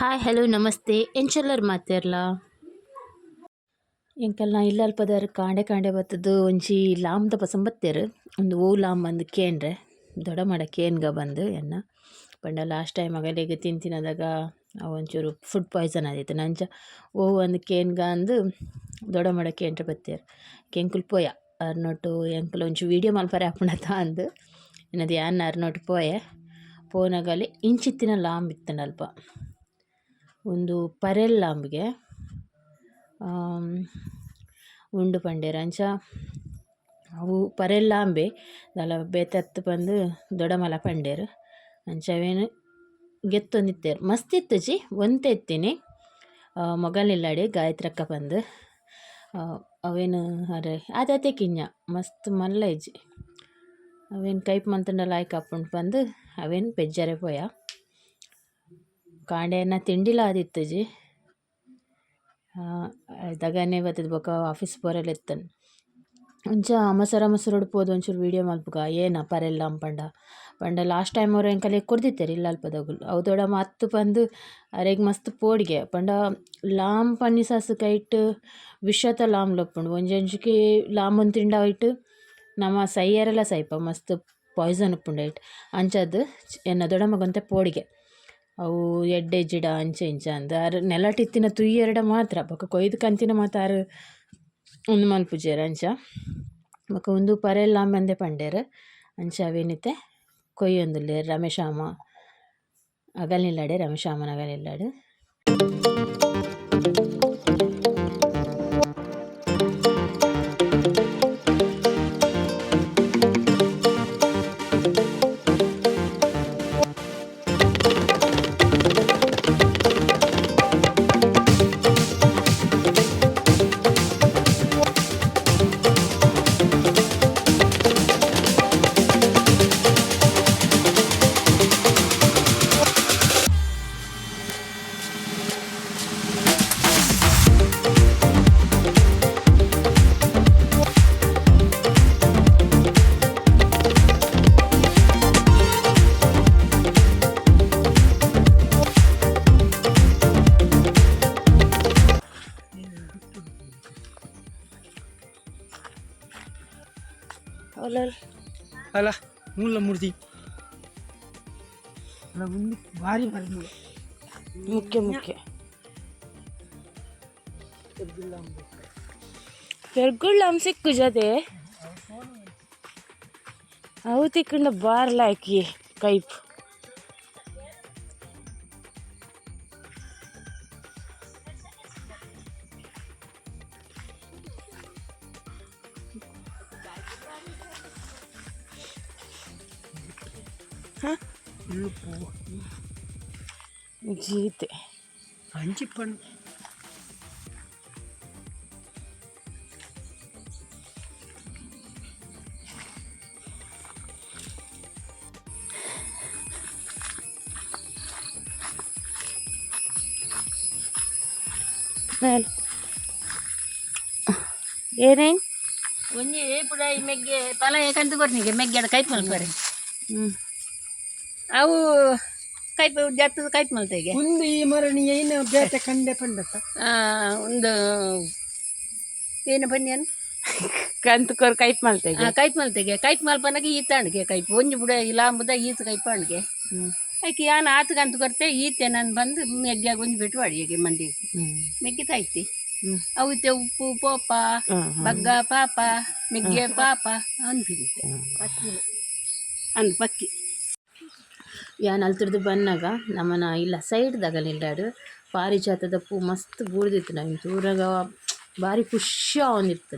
Hi hello ನಮಸ್ತೆ. ಎಂಚೆಲ್ಲರ್ ಮಾತೆರ್ಲ ಎಂಕಲ್ನ ಇಲ್ಲಲ್ಪದರ್ ಕಾಂಡೆ ಕಾಂಡೆ ಬತ್ತದು ಒಂಜಿ ಲಾಮ್ದ ಪಸಂ ಬತ್ತೇರ್ ಒಂದು ಓ ಲಾಮ್ ಬಂದು ಕೇನ್ರೆ ದೊಡ ಮಾಡ ಕೇನ್ಗ ಬಂದು, ಎನ್ನ. ಪಂಡ ಲಾಸ್ಟ್ ಟೈಮ್ ಅಗಲಿಗೆ ತಿಂತಿನದಾಗ ತಿನ್ನದಾಗ ಒಂಚೂರು ಫುಡ್ ಪಾಯ್ಸನ್ ಆದಿತ್ತು ನಂಜ ಓ ಒಂದು ಕೇನ್ಗ ಅಂದು ದೊಡ ಮಾಡ ಕೇಂಡ್ರೆ ಬತ್ತೇರ್. ಕೆಂಕುಲ್ ಪೋಯ ಅರ್ನೊಟ್ಟು ಎಂಕಲ್ ಒಂಚು ವೀಡಿಯೋ ಮಲ್ಪರೆ ಆಪುಂಡತ ಅಂದು. ಎನ್ನದು ಯಾನ್ ಅರ್ನೊಟ್ಟು ಪೋಯೆ? ಪೋನಗಲಿ, ಇಂಚಿತ್ತಿನ ಲಾಂಬ್ ಇತ್ತಂಡ ಅಲ್ಪ ಒಂದು ಪರೆಲ್ ಲಾಂಬ್ಗೆ ಉಂಡು ಪಂಡೆರ್ ಅಂಚ ಅವು ಪರೆಲ್ ಲಾಂಬೆ ದಾಲ ಬಂದು ಪಂದ್ ದೊಡಮಲ ಪಂಡೆರ್. ಅಂಚ ಅವೇನು ಗೆತ್ತೊಂದಿತ್ತೆರ್. ಮಸ್ತ್ ಇತ್ತು ಜಿ, ಒಂತೆ ಎತ್ತಿನಿ ಮೊಗಲ್ನಿಲ್ಲಾಡೆ ಗಾಯತ್ರಕ್ಕ ಪಂದ್ ಅವೇನು ಅರೆ, ಆದಾತೆ ಕಿಂಜ ಮಸ್ತ್ ಮಲ್ಲ ಇಜ್ಜಿ. ಅವೇನು ಕೈಪ್ ಮಂತುಂಡ ಲಾಯ್ಕ್ ಆಪುಂಡು ಪಂದ್ ಅವೇನು ಪೆಜ್ಜರೆ ಪೋಯ. ಕಾಂಡೆನ ತಿಂಡಿಲ ಆದಿತ್ತು ಜಿ. ದಗನೆ ಬತ್ತದ ಬೊಕ ಆಫೀಸ್ ಪೋರೆಲ ಇತ್ತನ್. ಅಂಚ ಮಸರ ಮೊಸರು ಉಡ್ಪೋದು, ಒಂಚೂರು ವೀಡಿಯೋ ಮಲ್ಪುಗ ಏನ ಪರೆಲ್ಲ ಅಂಪಂಡ ಪಂಡ. ಲಾಸ್ಟ್ ಟೈಮ್ ಅವ್ರು ಎಂಕಲೆ ಕೊಡ್ದಿತ್ತೇರಿ ಇಲ್ಲ ಅಲ್ಪದಗುಲು ಅವು ದೊಡ ಮತ್ತು ಬಂದು ಅರೆಗ್ ಮಸ್ತ್ ಪೋಡಿಗೆ. ಪಂಡ ಲಾಮ್ ಪನ್ನಿ ಸಾಸ್ ಕೈಟ್ ವಿಷತ ಲಾಮ್ ಲೊಪ್ಪುಂಡು. ಒಂಜೊಂಜಿಗೆ ಲಾಮ್ ಒಂದು ತಿಂಡ ಇಟ್ಟು ನಮ ಸೈಯರೆಲ್ಲ ಸೈಪ ಮಸ್ತ್ ಪಾಯ್ಸನ್ ಉಪ್ಪುಂಡು ಇಟ್ಟು ಅಂಚದ್ ಎನ್ನ ದೊಡ ಮಗಂತೆ ಪೋಡಿಗೆ. ಅವು ಎಡ್ಡೆ, ಜಿಡ, ಅಂಚ, ಇಂಚ ಅಂದ್. ಆರ್ ನೆಲಟಿತ್ತಿನ ತುಯ್ಯೆರಡ ಮಾತ್ರ. ಬೊಕ ಕೊಯ್ದು ಕಂತಿನ ಮಾತ ಒಂದು ಉಂದು ಮಲ್ಪುಜೆರ್ ಅಂಚ. ಬೊಕ ಉಂದು ಪರೆಲ್ಲ ಲಾಂಬೆಂದೆ ಪಂಡೆರ್ ಅಂಚ ಅವೇನಿತ್ತೆ? ಕೊಯ್ಯೊಂದುಲ್ಲೆರ್ ರಮೇಶಾಮ ಅಗಲ್ ನಿಲ್ಲಾಡೆ ರಮೇಶಾಮನ ಅಗಲ್ ಅಗಲಿಲ್ಲಾಡು कलर अला मुल्ला मूर्ति भारी भारी मुख्य मुख्य పెరుగుళ్ళం बार लाइक ये కైపు ಜತೆ ಅವು ತಿಕ್ಕಂಡ ಬಾರ್ಲಾಕಿ ಕೈಪ್ ಮುಳ್ಳು ಪೂವು ಜೀತೆ ಹಂಚಿ ಪಣ್ಣು ಮೇಲೆ ಏನೇನು ಒಂಜಿ ಪುಡ ಈ ಮೆಗ್ಗೆ ಪಲ ಕಂತು ಬರ್ನಿಗೆ ಮೆಗ್ಗೆಡ ಕೈತ್ ಮಲ್ಪರೆ ಹ್ಞೂ ಅವು ಕೈಪ್ ಜತ್ತದ ಕೈತ್ ಮಲ್ತೆಗೆ ಒಂದು ಈ ಮರಣಿ ಏನು ಬೇತೆ ಕಂಡೆ ಪಂಡತ ಆ, ಒಂದು ಏನು ಬನ್ನಿಯನ್ ಕಂತಕೋರ್ ಕೊರ್ ಕೈಪ್ ಮಲ್ತೆಗೆ ಕೈಪ್ ಮಲ್ತೆಗೆ ಕೈಪ್ ಮಲ್ಪನಾಗ ಈತ ಅಣ್ಗೆ ಕೈಪ್. ಒಂಜಿ ಬುಡ ಇಲ್ಲ ಅಂಬುದ ಈತ ಕೈಪ್ ಅಣ್ಗೆ. ಆಯ್ಕೆ ಯಾನ್ ಆತ ಕಂತು ಕೊರ್ತೆ ಈತೆ ನಾನು ಬಂದು ಮೆಗ್ಗ್ಯಾಗ ಒಂದು ಬಿಟ್ಟು ಅಡಿಗೆ ಮಂಡಿ ಮೆಗ್ಗೆ ತಾಯ್ತಿ ಅವತ್ತೆ ಉಪ್ಪು ಪೋಪ ಬಗ್ಗ ಪಾಪ ಮೆಗ್ಗೆ ಪಾಪ ಅನ್ಬಿಡುತ್ತೆ ಅಂದ್ ಪಕ್ಕಿ. ಯಾನ್ ಅಲ್ತಿರ್ದು ಬನ್ನಾಗ ನಮ್ಮನ ಇಲ್ಲ ಸೈಡ್ದಾಗ ನಿಲ್ಲಾಡು ಪಾರಿಜಾತದ ಪೂ ಮಸ್ತ್ ಬೂಡ್ದಿತ್ತು ನಾವು ದೂರಾಗ ಭಾರಿ ಖುಷಿ ಅವನಿತ್ತು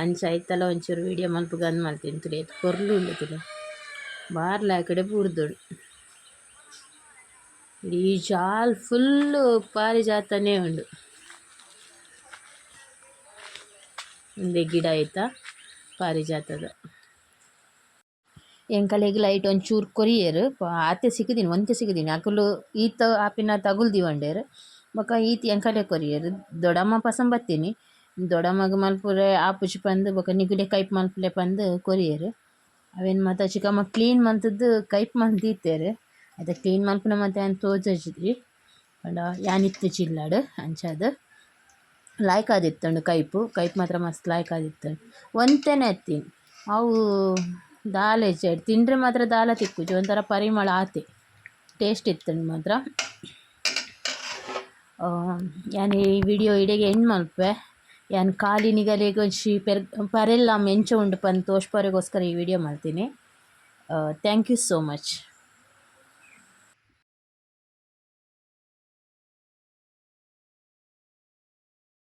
ಅಂಚ ಆಯ್ತಲ್ಲ ಒಂಚೂರು ವೀಡಿಯೋ ಮಲ್ಪ ಗಂದ್ ಮಾಡ್ತೀನಿ ತುಳಿ ಅದು ಕೊರ್ಲು ಇಲ್ಲತಿಲ್ಲ ಬಾರ್ಲ ಆ ಕಡೆ ಬೂಡ್ದೋಡು ಇಡೀ ಜಾಲ್ ಫುಲ್ಲು ಪಾರಿಜಾತನೇ ಉಂಡು. ಒಂದೇ ಗಿಡ ಆಯ್ತಾ ಪಾರಿಜಾತದ. ಎಂಕಲೆಗ್ ಲೈಟ್ ಒಂಚೂರು ಕೊರಿಯರು. ಆತೆ ಸಿಕ್ಕಿದ್ದೀನಿ ಒಂತೆ ಸಿಕ್ಕಿದ್ದೀನಿ ಅಕುಲು ಈತ ಆಪಿನ ತಗುಲ್ದಿ ಒಂಡೇರ್. ಬೊಕ ಈತ್ ಎಂಕಲೆ ಕೊರಿಯೆರ್? ದೊಡಮ್ಮ ಪಸಂದ್ ಬತ್ತೀನಿ. ದೊಡಮ್ಮಗ ಮಲ್ಪುರೆ ಆಪುಜಿ ಪಂದ್, ಬೊಕ ನಿಗುಡೆ ಕೈಪ್ ಮಲ್ಪುಲೆ ಪಂದ್ ಕೊರಿಯೆರ್. ಅವೇನು ಮಾತ ಚಿಕ್ಕಮ್ಮ ಕ್ಲೀನ್ ಮಂತದ್ದು ಕೈಪ್ ಮಂತ್ ದೀತೆರ್ ಅದ ಕ್ಲೀನ್ ಮಲ್ಪುನ ಮತ್ತೆ ಅಂತ ತೋಜಜ್ರಿ ಅಂಡ ಯಾನಿತ್ತು ಚಿಲ್ಲಾಡು, ಅಂಚಾದ್. ಲಾಯ್ಕ್ ಆದಿತ್ತಂಡು ಕೈಪು. ಕೈಪ್ ಮಾತ್ರ ಮಸ್ತ್ ಲಾಯ್ಕ್ ಆದಿತ್ತಂಡು. ಒಂತೆನೆ ಎತ್ತೀನಿ ಅವು ದಾಲ್ ಹೆಚ್ಚಾಯ್ತು ತಿಂದರೆ ಮಾತ್ರ ದಾಲ ತಿಕ್ಕುಜಿ ಒಂಥರ ಪರಿಮಳ ಆತೆ. ಟೇಸ್ಟ್ ಇತ್ತು ಮಾತ್ರ. ಯಾನ್ ಈ ವಿಡಿಯೋ ಇಡೆಗೆ ಎಂಡ್ ಮಲ್ಪೆ ಯಾನ್ ಕಾಲಿನಿಗಲೆಗ್ ಶಿ ಪೆರ್, ಪರೆಲ್ಲ ಮೆಂಚು ಉಂಡು ಪಂದ್ ತೋಷ್ಪರಿಗೋಸ್ಕರ ಈ ವಿಡಿಯೋ ಮಾಡ್ತೀನಿ. Thank you so much